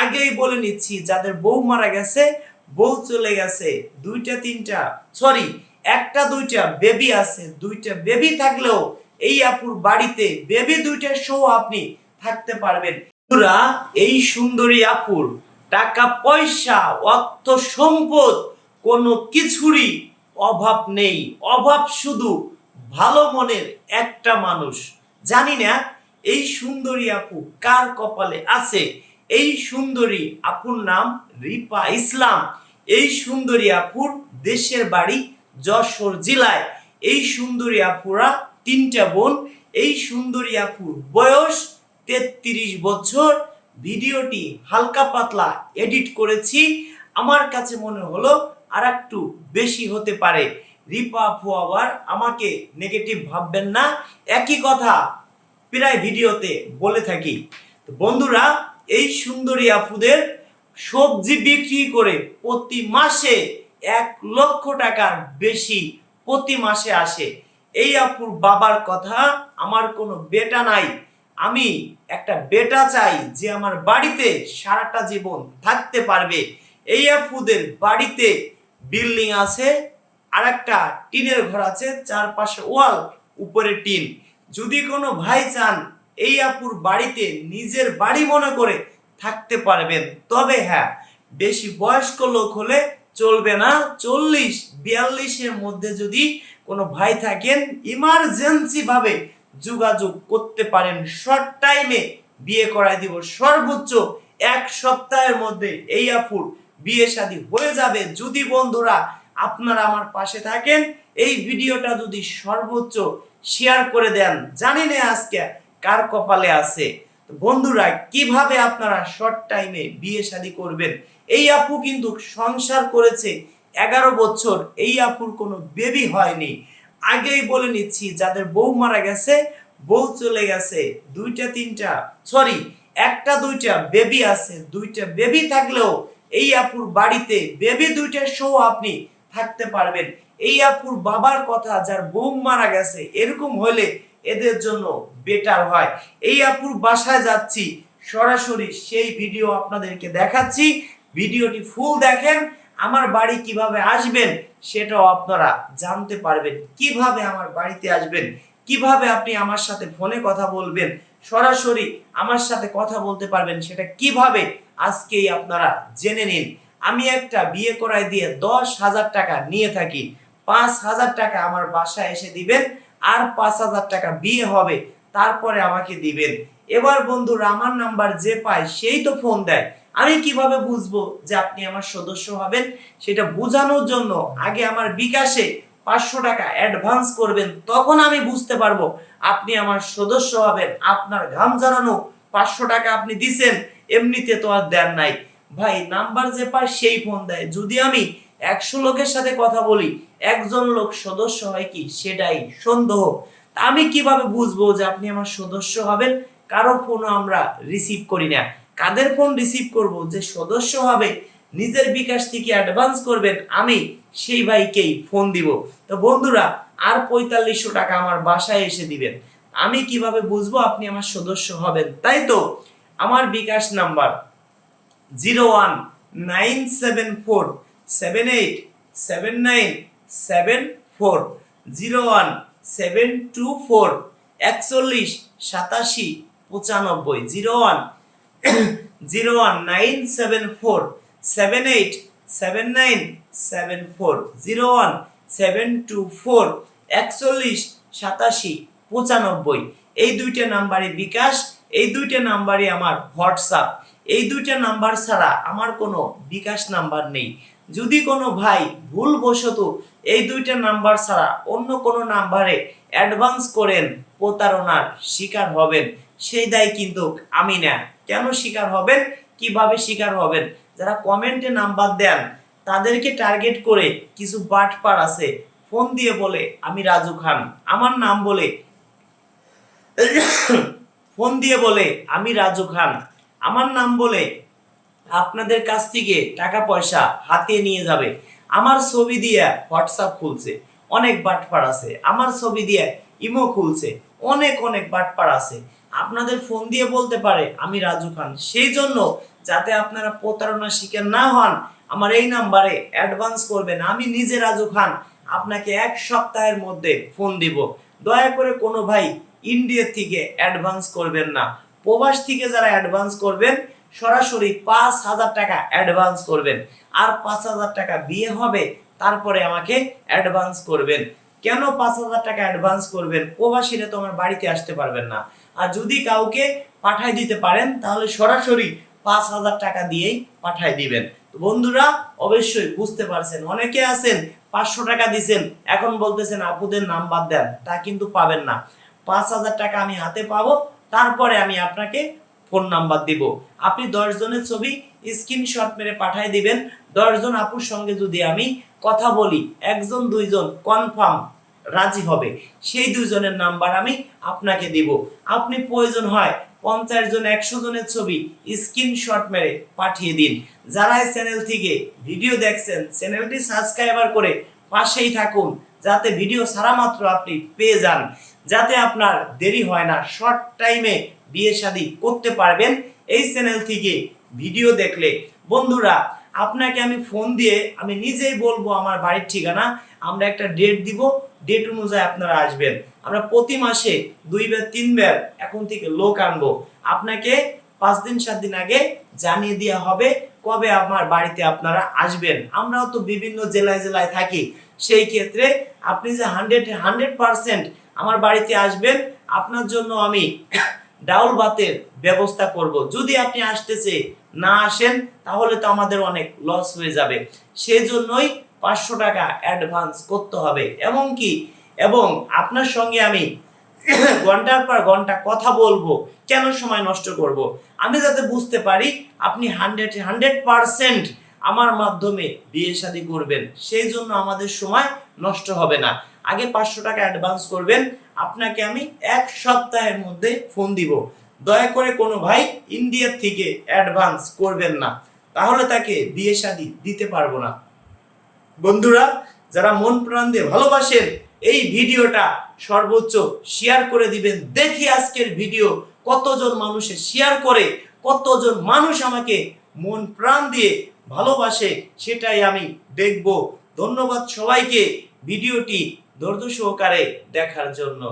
আগেই বলে নিচ্ছি যাদের বউ মারা গেছে বউ চলে গেছে দুইটা তিনটা সরি একটা দুইটা বেবি আছে দুইটা বেবি থাকলেও এই আপুর বাড়িতে বেবি দুইটার সহ আপনি থাকতে পারবেন। বন্ধুরা, এই সুন্দরী আপুর টাকা পয়সা অর্থ সম্পদ কোনো কিছুরই অভাব নেই। অভাব শুধু ভালো মনের একটা মানুষ। জানি না এই সুন্দরী আপু কার কপালে আছে? এই সুন্দরী আপুর নাম রিপা ইসলাম। এই সুন্দরী আপুর দেশের বাড়ি যশোর জেলায়। এই সুন্দরী আপুরা তিনটা বোন। এই সুন্দরী আপুর বয়স তেত্রিশ বছর। ভিডিওটি হালকা পাতলা এডিট করেছি। আমার কাছে মনে হলো আর একটু বেশি হতে পারে। রিপা আপু আবার আমাকে নেগেটিভ ভাববেন না। একই কথা প্রায় ভিডিওতে বলে থাকি। তো বন্ধুরা এই সুন্দরী আপুদের সবজি বিক্রি করে প্রতি মাসে এক লক্ষ টাকার বেশি প্রতি মাসে আসে। এই আপুর বাবার কথা আমার কোনো বেটা নাই। আমি একটা বেটা চাই যে আমার বাড়িতে সারাটা জীবন থাকতে পারবে। এই আপুদের বাড়িতে বিল্ডিং আছে আর একটা টিনের ঘর আছে, চারপাশে ওয়াল, উপরে টিন। যদি কোনো ভাই চান এই আপুর বাড়িতে নিজের বাড়ি মনে করে থাকতে পারবেন। তবে হ্যাঁ বেশি বয়স্ক লোক হলে চলবে না। চল্লিশ, বিয়াল্লিশের মধ্যে যদি কোনো ভাই থাকেন ইমার্জেন্সি ভাবে যোগাযোগ করতে পারেন। শর্ট টাইমে বিয়ে করাই দিব। সর্বোচ্চ এক সপ্তাহের মধ্যে এই আপুর বিয়ে শাদী হয়ে যাবে। যদি বন্ধুরা আপনারা আমার পাশে থাকেন, এই ভিডিওটা যদি সর্বোচ্চ শেয়ার করে দেন। জানি না আজকে কার কপালে আছে? বন্ধুরা, কীভাবে আপনারা শর্ট টাইমে বিয়ে শাদী করবেন? এই আপু কিন্তু সংসার করেছে এগারো বছর, এই আপুর কোনো বেবি হয়নি। আগেই বলে নিচ্ছি, যাদের বউ মারা গেছে, বউ চলে গেছে, দুইটা, তিনটা সরি একটা, দুইটা বেবি আছে, দুইটা বেবি থাকলেও এই আপুর বাড়িতে বেবি দুইটার সহ আপনি থাকতে পারবেন। এই আপুর বাবার কথা, যার বউ মারা গেছে, এরকম হলে এদের জন্য বেটার হয়। এই আপুর বাসায় যাচ্ছি, সরাসরি সেই ভিডিও আপনাদেরকে দেখাচ্ছি। ভিডিওটি ফুল দেখেন, আমার বাড়ি কীভাবে আসবেন সেটাও আপনারা জানতে পারবেন। কীভাবে আমার বাড়িতে আসবেন, কীভাবে আপনি আমার সাথে ফোনে কথা বলবেন, সরাসরি আমার সাথে কথা বলতে পারবেন, সেটা কীভাবে আজকেই আপনারা জেনে নিন। আমি একটা বিয়ে করায় দিয়ে দশ হাজার টাকা নিয়ে থাকি, পাঁচ হাজার টাকা আমার বাসায় এসে দিবেন আর পাঁচ হাজার টাকা বিয়ে হবে, তারপরে আমাকে দিবেন। এবার বন্ধুরা আমার নাম্বার যে পায়, সেই তো ফোন দেয়। আমি কীভাবে বুঝব যে আপনি আমার সদস্য হবেন? সেটা বোঝানোর জন্য আগে আমার বিকাশে পাঁচশো টাকা অ্যাডভান্স করবেন, তখন আমি বুঝতে পারব আপনি আমার সদস্য হবেন। আপনার ঘাম জানানো পাঁচশো টাকা আপনি দিছেন, এমনিতে তো আর দেন নাই। ভাই নাম্বার যে পায়, সেই ফোন দেয়। যদি আমি একশো লোকের সাথে কথা বলি, একজন লোক সদস্য হয় কি? সেটাই সন্দেহ। আমি কীভাবে বুঝব যে আপনি আমার সদস্য হবেন? কারও ফোনও আমরা রিসিভ করি না। কাদের ফোন রিসিভ করব? যে সদস্য হবে, নিজের বিকাশ থেকে অ্যাডভান্স করবেন, আমি সেই ভাইকেই ফোন দিব। তো বন্ধুরা, আর পঁয়তাল্লিশশো টাকা আমার বাসায় এসে দিবেন। আমি কীভাবে বুঝব আপনি আমার সদস্য হবেন? তাই তো? আমার bKash number zero one nine seven four seven eight seven nine seven four zero one seven two four একচল্লিশ, সাতাশি, পঁচানব্বই zero one zero one nine seven four seven eight seven nine seven four zero one seven two four একচল্লিশ, সাতাশি, পঁচানব্বই। এই দুইটা নাম্বারে বিকাশ, এই দুইটা নাম্বারে আমার হোয়াটসঅ্যাপ। এই দুইটা নাম্বার ছাড়া আমার কোনো বিকাশ নাম্বার নেই। যদি কোনো ভাই ভুলবশত এই দুইটা নাম্বার ছাড়া অন্য কোনো নাম্বারে অ্যাডভান্স করেন, প্রতারণার শিকার হবেন। সেই দায় কিন্তু আমি না। কেন শিকার হবেন? কীভাবে শিকার হবেন? যারা কমেন্টে নাম্বার দেন, তাদেরকে টার্গেট করে কিছু বাটপার আছে, ফোন দিয়ে বলে, আমি রাজু খান। আমার নাম বলে, ফোন দিয়ে বলে, আমি রাজু খান। আমার নাম বলে আপনাদের কাছ থেকে টাকা পয়সা হাতে নিয়ে যাবে। আমার ছবি দিয়ে হোয়াটসঅ্যাপ খুলছে, অনেক বাটপার আছে। আমার ছবি দিয়ে ইমো খুলছে, অনেক অনেক বাটপার আছে। আপনাদের ফোন দিয়ে বলতে পারে আমি রাজু খান। সেই জন্য যাতে আপনারা প্রতারণার শিকার না হন, আমার এই নাম্বারে অ্যাডভান্স করবেন। আমি নিজে রাজু খান, আপনাকে এক সপ্তাহের মধ্যে ফোন দিব। দয়া করে কোনো ভাই ইন্ডিয়া থেকে অ্যাডভান্স করবেন না। প্রবাস থেকে যারা অ্যাডভান্স করবেন সরাসরি পাঁচ হাজার টাকা অ্যাডভান্স করবেন। আর পাঁচ হাজার টাকা বিয়ে হবে, তারপরে আমাকে অ্যাডভান্স করবেন। কেন পাঁচ হাজার টাকা অ্যাডভান্স করবেন? প্রবাসীরা তো আমার বাড়িতে আসতে পারবেন না। আর যদি কাউকে পাঠাই দিতে পারেন, তাহলে সরাসরি পাঁচ হাজার টাকা দিয়েই পাঠাই দিবেন। বন্ধুরা, অবশ্যই বুঝতে পারছেন। অনেকে আছেন, পাঁচশো টাকা দিছেন, এখন বলতেছেন, আপুদের নাম বাদ দেন। তা কিন্তু পাবেন না। পাঁচ হাজার টাকা আমি হাতে পাবো, তারপরে আমি আপনাকে ফোন নাম্বার দিব। আপনি দশ জনের ছবি স্ক্রিনশট মেরে পাঠাই দিবেন। দশজন আপুর সঙ্গে যদি আমি কথা বলি, একজন, দুইজন কনফার্ম রাজি হবে। সেই দুইজনের নাম্বার আমি আপনাকে দিব। আপনি প্রয়োজন হয় পঞ্চাশ জন, একশো জনের ছবি স্ক্রিনশট মেরে পাঠিয়ে দিন। যারা এই চ্যানেল থেকে ভিডিও দেখছেন চ্যানেলটি সাবস্ক্রাইবার করে পাশেই থাকুন, যাতে ভিডিও সারা মাত্র আপনি পেয়ে যান। যাতে আপনার দেরি হয় না শর্ট টাইমে বিয়ে শাদী করতে পারবেন এই চ্যানেল থেকে ভিডিও দেখলে। বন্ধুরা, আপনাকে আমি ফোন দিয়ে আমি নিজেই বলব আমার বাড়ির ঠিকানা, আমরা একটা ডেট দিব ডেট অনুযায়ী আপনারা আসবেন। আমরা প্রতি মাসে দুইবার তিনবার এখন থেকে লোক আনব। আপনাকে পাঁচ দিন, সাত দিন আগে জানিয়ে দেওয়া হবে কবে আমার বাড়িতে আপনারা আসবেন। আমরাও তো বিভিন্ন জেলায় জেলায় থাকি, সেই ক্ষেত্রে আপনি যে হান্ড্রেড হান্ড্রেড পার্সেন্ট আমার বাড়িতে আসবেন, আপনার জন্য আমি ডাউল ভাতের ব্যবস্থা করব। যদি আপনি আসতেছে না আসেন, তাহলে তো আমাদের অনেক লস হয়ে যাবে। সেজন্যই পাঁচশো টাকা অ্যাডভান্স করতে হবে। এবং কি? এবং আপনার সঙ্গে আমি ঘণ্টার পর ঘণ্টা কথা বলব, কেন সময় নষ্ট করব? আমি যাতে বুঝতে পারি, আপনি হান্ড্রেড হান্ড্রেড পারসেন্ট আমার মাধ্যমে বিয়ে শাদী করবেন। সেই জন্য আমাদের সময় নষ্ট হবে না। আগে পাঁচশো টাকা অ্যাডভান্স করবেন আপনাকে আমি এক সপ্তাহের মধ্যে ফোন দিব। দয়া করে কোনো ভাই ইন্ডিয়ার থেকে অ্যাডভান্স করবেন না। তাহলে তাকে বিয়ে শাদী দিতে পারব না। বন্ধুরা, যারা মন প্রাণ দিয়ে ভালোবাসেন, এই ভিডিওটা সর্বোচ্চ শেয়ার করে দিবেন। দেখি আজকের ভিডিও কতজন মানুষে শেয়ার করে, কতজন মানুষ আমাকে মন প্রাণ দিয়ে ভালোবাসে, সেটাই আমি দেখব। ধন্যবাদ সবাইকে। ভিডিওটি ধৈর্য সহকারে দেখার জন্য।